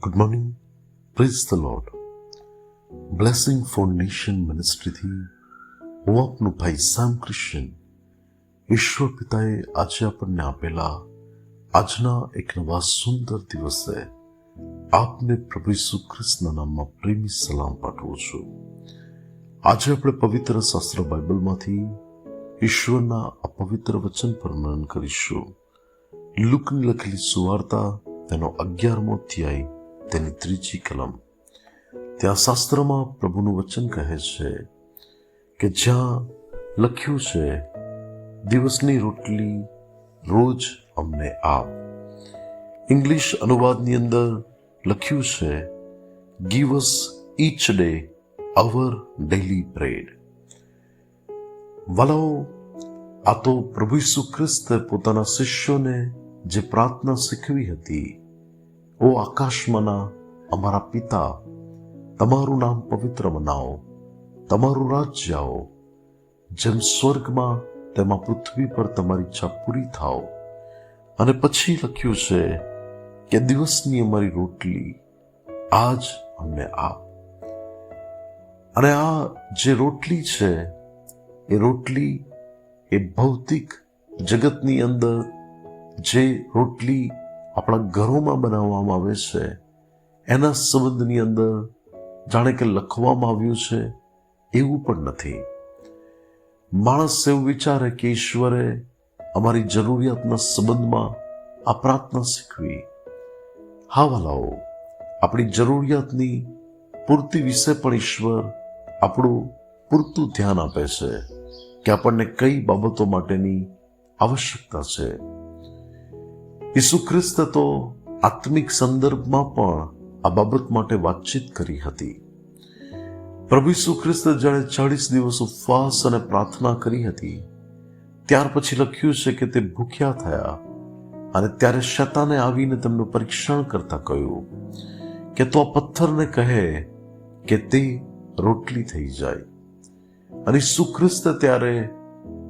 Good morning praise the lord blessing foundation મિનિસ્ટ્રીથી હું આપનું ભાઈ સામ ક્રિશ્ચન ઈશ્વર પિતાએ આજે આપણને આપેલા આજના એક નવા સુંદર દિવસે આપને પ્રભુ ઈસુ ખ્રિસ્તના નામમાં પ્રેમી સલામ પાઠવું છું આજે આપણે પવિત્ર શાસ્ત્ર બાઇબલમાંથી ઈશ્વરના અપવિત્ર વચન પર મનન કરીશું લુકની લખેલી સુવાર્તા તેનો અગિયારમો અધ્યાય તેની ત્રીજી કલમ. ત્યાં શાસ્ત્રમાં પ્રભુનું વચન કહે છે કે જ્યાં લખ્યું છે, દિવસની રોટલી રોજ અમને આપ. ઇંગ્લિશ અનુવાદની અંદર લખ્યું છે give us each day our daily bread વલાઓ, આ તો પ્રભુ ઈસુ ખ્રિસ્ત પોતાના શિષ્યોને જે પ્રાર્થના શીખવી હતી ઓ આકાશમાંના અમારા પિતા તમારું નામ પવિત્ર મનાવો તમારું રાજ્ય આવો જેમ સ્વર્ગમાં તેમાં પૃથ્વી પર તમારી ઈચ્છા પૂરી થાઓ અને પછી લખ્યું છે કે દિવસની અમારી રોટલી આજ અમને આપ અને આ જે રોટલી છે એ રોટલી એ ભૌતિક જગતની અંદર જે રોટલી આપણા ઘરોમાં બનાવવામાં આવે છે, એના સંબંધની અંદર જાણે કે લખવામાં આવ્યું છે, એવું પણ નથી. માણસ એવું વિચારે કે ઈશ્વરે અમારી જરૂરિયાતના સંબંધમાં આ પ્રાર્થના શીખવી. હા, વાલાઓ, આપણી જરૂરિયાતની પૂર્તિ વિશે પણ ઈશ્વર આપણું પૂરતું ધ્યાન આપે છે કે આપણને કઈ બાબતો માટેની આવશ્યકતા છે. ઈસુ ખ્રિસ્ત તો આત્મિક સંદર્ભમાં પણ આ બાબત માટે વાતચીત કરી હતી. પ્રભુ ઈસુ ખ્રિસ્ત જ્યારે ચાળીસ દિવસ ઉપવાસ અને પ્રાર્થના કરી હતી, ત્યાર પછી લખ્યું છે કે તે ભૂખ્યા થયા અને ત્યારે શતાને આવીને તેમનું પરીક્ષણ કરતા કહ્યું કે તો આ પથ્થરને કહે કે તે રોટલી થઈ જાય. અને સુખ્રિસ્ત ત્યારે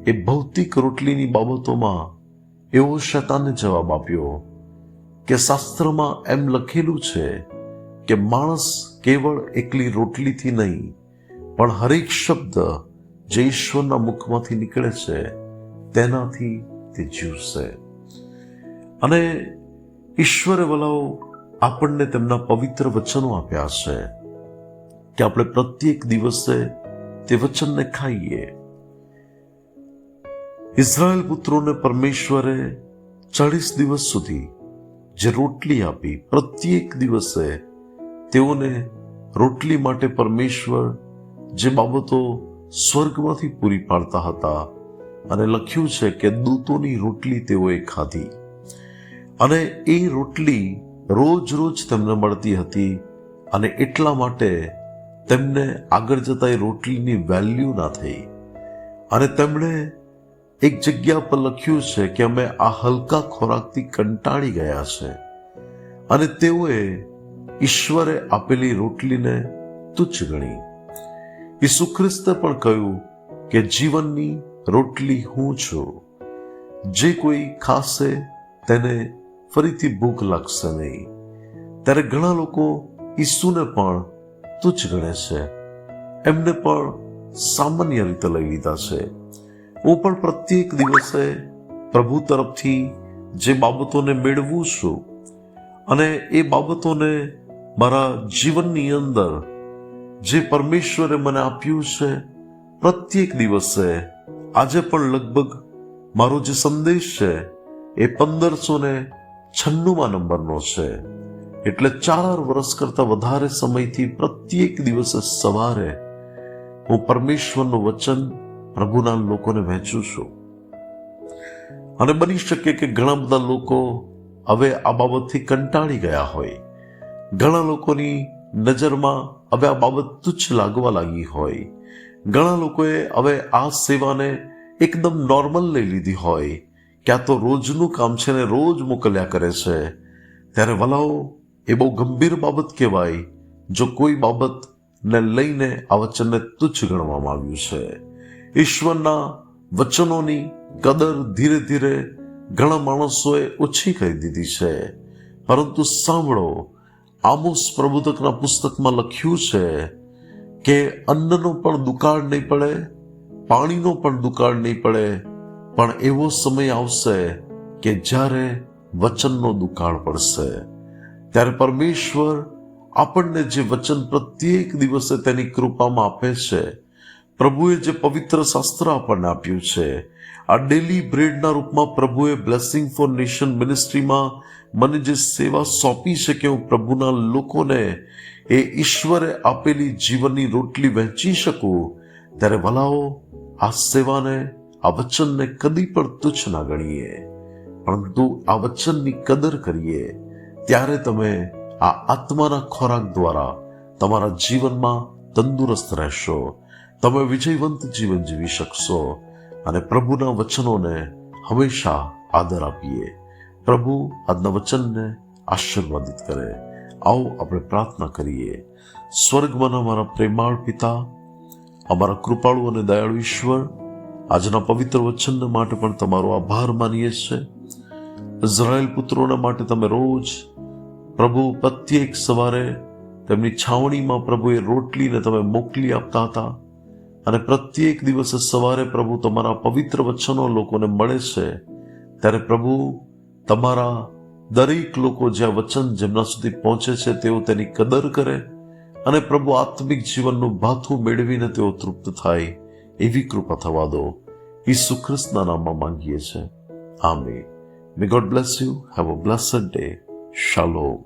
એ ભૌતિક રોટલીની બાબતોમાં એવો શતાને જવાબ આપ્યો કે શાસ્ત્રમાં એમ લખેલું છે કે માણસ કેવળ એકલી રોટલીથી નહીં, પણ હરેક શબ્દ જે ઈશ્વરના મુખમાંથી નીકળે છે, તેનાથી તે જીવશે. અને ઈશ્વરે વલાઓ આપણને તેમના પવિત્ર વચનો આપ્યા છે કે આપણે પ્રત્યેક દિવસે તે વચનને ખાઈએ. ઇઝરાયલ પુત્રોને પરમેશ્વરે ચાળીસ દિવસ સુધી જે રોટલી આપી પ્રત્યેક દિવસે તેઓને રોટલી માટે પરમેશ્વર જે બાબતો સ્વર્ગમાંથી પૂરી પાડતા હતા અને લખ્યું છે કે દૂતોની રોટલી તેઓએ ખાધી. અને એ રોટલી રોજ રોજ તેમને મળતી હતી અને એટલા માટે તેમને આગળ જતા એ રોટલીની વેલ્યુ ના થઈ. અને તેમણે એક જગ્યા પર લખ્યું છે કે અમે આ હલકા ખોરાકથી કંટાળી ગયા છે. અને તેઓએ ઈશ્વરે આપેલી રોટલીને તુચ્છ ગણી. ઈસુ ખ્રિસ્તે પણ કહ્યું કે જીવનની રોટલી હું છું. જે કોઈ ખાશે તેને ફરીથી ભૂખ લાગશે નહીં. ત્યારે ઘણા લોકો ઈસુને પણ તુચ્છ ગણે છે. એમને પણ સામાન્ય રીતે લઈ લીધા છે. હું પણ પ્રત્યેક દિવસે પ્રભુ તરફથી જે બાબતોને મેળવું છું અને એ બાબતોને મારા જીવનની અંદર જે પરમેશ્વરે મને આપ્યું છે, પ્રત્યેક દિવસે આજે પણ લગભગ મારો જે સંદેશ છે એ પંદરસો ને છન્નુમાં નંબરનો છે. એટલે ચાર વર્ષ કરતા વધારે સમયથી પ્રત્યેક દિવસે સવારે હું પરમેશ્વરનું વચન પ્રભુના લોકોને વહેંચું છું. અને બની શકે કે ઘણા બધા લોકો હવે આ બાબતથી કંટાળી ગયા હોય. ઘણા લોકોની નજરમાં હવે આ બાબત તુચ્છ લાગવા લાગી હોય. ઘણા લોકોએ હવે આ સેવાને એકદમ નોર્મલ લઈ લીધી હોય. કે આ તો રોજનું કામ છે ને રોજ મોકલ્યા કરે છે. ત્યારે વલાઓ, એ બહુ ગંભીર બાબત કહેવાય, જો કોઈ બાબતને લઈને આ વચનને તુચ્છ ગણવામાં આવ્યું છે. ઈશ્વરના વચનોની કદર ધીરે ધીરે ઘણા માણસોએ ઓછી કરી દીધી છે. પરંતુ સાંભળો, આમોસ પ્રબોધકના પુસ્તકમાં લખ્યું છે કે અન્નનો પણ દુકાળ નહીં પડે, પાણીનો પણ દુકાળ નહીં પડે, પણ એવો સમય આવશે કે જ્યારે વચનનો દુકાળ પડશે. ત્યારે પરમેશ્વર આપણને જે વચન પ્રત્યેક દિવસે તેની કૃપામાં આપે છે પ્રભુએ જે પવિત્ર શાસ્ત્ર આપણને આપ્યું છે, આ ડેલી બ્રેડના રૂપમાં પ્રભુએ બ્લેસિંગ ફોર નેશન મિનિસ્ટ્રીમાં મને જે સેવા સોંપી છે કે હું પ્રભુના લોકોને એ ઈશ્વરે આપેલી જીવનની રોટલી વહેંચી શકું, ત્યારે ભલાઓ આ સેવાને, આ વચનને કદી પણ તુચ્છ ના ગણીએ. પરંતુ આ વચનની કદર કરીએ, ત્યારે તમે આ આત્માના ખોરાક દ્વારા તમારા જીવનમાં તંદુરસ્ત રહેશો. તમે વિજયવંત જીવન જીવી શકશો અને પ્રભુના વચનોને હંમેશા આદર આપીએ. પ્રભુ આજના વચનને આશીર્વાદિત કરે. આવો આપણે પ્રાર્થના કરીએ. સ્વર્ગમાં અમારા પ્રેમાળ પિતા, અમારા કૃપાળુ અને દયાળુ ઈશ્વર, આજના પવિત્ર વચન માટે પણ તમારો આભાર માનીએ છીએ. ઇઝરાયલ પુત્રોના માટે તમે રોજ પ્રભુ પ્રત્યેક સવારે તેમની છાવણીમાં પ્રભુએ રોટલીને તમે મોકલી આપતા હતા. અને પ્રત્યેક દિવસે સવારે પ્રભુ તમારા પવિત્ર વચનો લોકોને મળે છે, ત્યારે પ્રભુ તમારા દરેક લોકો જે આ વચન જેમના સુધી પહોંચે છે, તેઓ તેની કદર કરે અને પ્રભુ આત્મિક જીવનનું ભાથું મેળવીને તેઓ તૃપ્ત થાય એવી કૃપા થવા દો. ઈસુ ખ્રિસ્તના નામમાં માંગીએ છે આમે may God bless you have a blessed day શાલોમ